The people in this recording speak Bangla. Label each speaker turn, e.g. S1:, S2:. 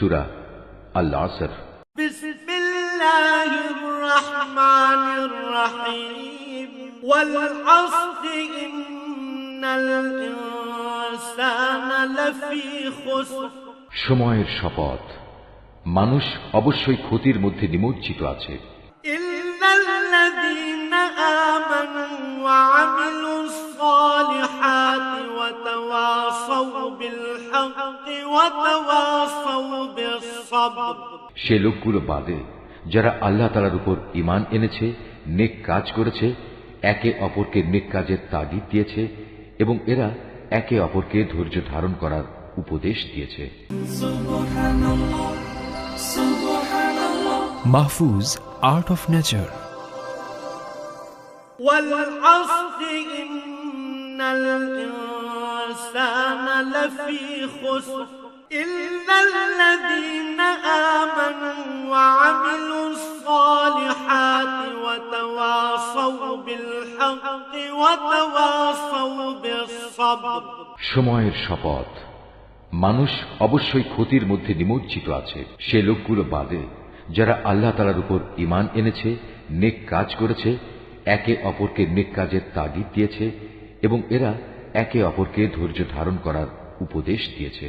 S1: সুরা আল আসর
S2: بسم الله الرحمن الرحيم والعصر إن الإنسان لفي خسر
S1: সময়ের শপথ মানুষ অবশ্যই ক্ষতির মধ্যে নিমজ্জিত আছে
S2: إلا الذين
S1: সে লোকগুলো বাদে যারা আল্লাহ তালার উপর ইমান এনেছে নেক কাজ করেছে একে অপরকে নেক কাজের তাগিদ দিয়েছে এবং এরা একে অপরকে ধৈর্য ধারণ করার উপদেশ দিয়েছে
S3: Mahfuz Art of Nature
S2: والعصر إن الإنسان لفي خسر إلا الذين آمنوا وعملوا الصالحات وتواصوا بالحق وتواصوا بالصبر
S1: সময়ের শপথ মানুষ অবশ্যই ক্ষতির মধ্যে নিমজ্জিত আছে সে লোকগুলো বাদে যারা আল্লাহ তালার উপর ইমান এনেছে নেক কাজ করেছে একে অপরকে নেক কাজের তাগিদ দিয়েছে এবং এরা একে অপরকে ধৈর্য ধারণ করার উপদেশ দিয়েছে।